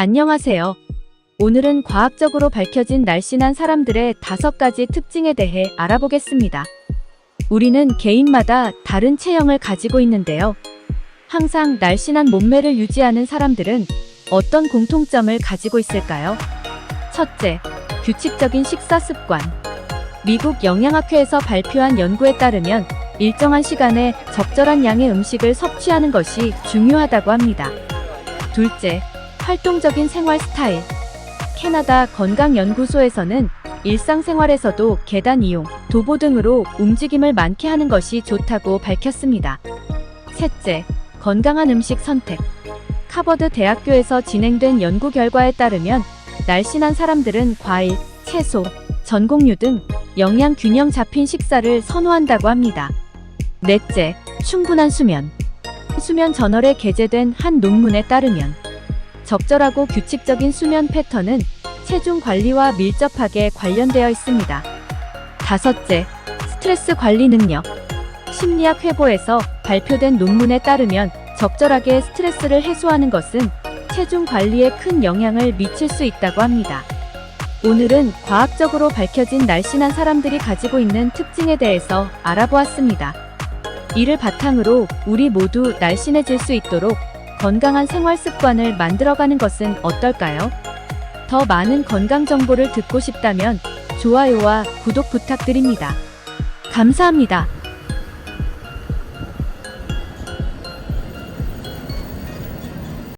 안녕하세요. 오늘은 과학적으로 밝혀진 날씬한 사람들의 다섯 가지 특징에 대해 알아보겠습니다. 우리는 개인마다 다른 체형을 가지고 있는데요. 항상 날씬한 몸매를 유지하는 사람들은 어떤 공통점을 가지고 있을까요? 첫째, 규칙적인 식사 습관. 미국 영양학회에서 발표한 연구에 따르면 일정한 시간에 적절한 양의 음식을 섭취하는 것이 중요하다고 합니다. 둘째, 활동적인 생활 스타일. 캐나다 건강연구소에서는 일상생활에서도 계단 이용, 도보 등으로 움직임을 많게 하는 것이 좋다고 밝혔습니다. 셋째, 건강한 음식 선택. 카버드 대학교에서 진행된 연구 결과에 따르면 날씬한 사람들은 과일, 채소, 전곡류 등 영양 균형 잡힌 식사를 선호한다고 합니다. 넷째, 충분한 수면. 수면 저널에 게재된 한 논문에 따르면 적절하고 규칙적인 수면 패턴은 체중 관리와 밀접하게 관련되어 있습니다. 다섯째, 스트레스 관리 능력. 심리학 회보에서 발표된 논문에 따르면 적절하게 스트레스를 해소하는 것은 체중 관리에 큰 영향을 미칠 수 있다고 합니다. 오늘은 과학적으로 밝혀진 날씬한 사람들이 가지고 있는 특징에 대해서 알아보았습니다. 이를 바탕으로 우리 모두 날씬해질 수 있도록 건강한 생활 습관을 만들어가는 것은 어떨까요? 더 많은 건강 정보를 듣고 싶다면 좋아요와 구독 부탁드립니다. 감사합니다.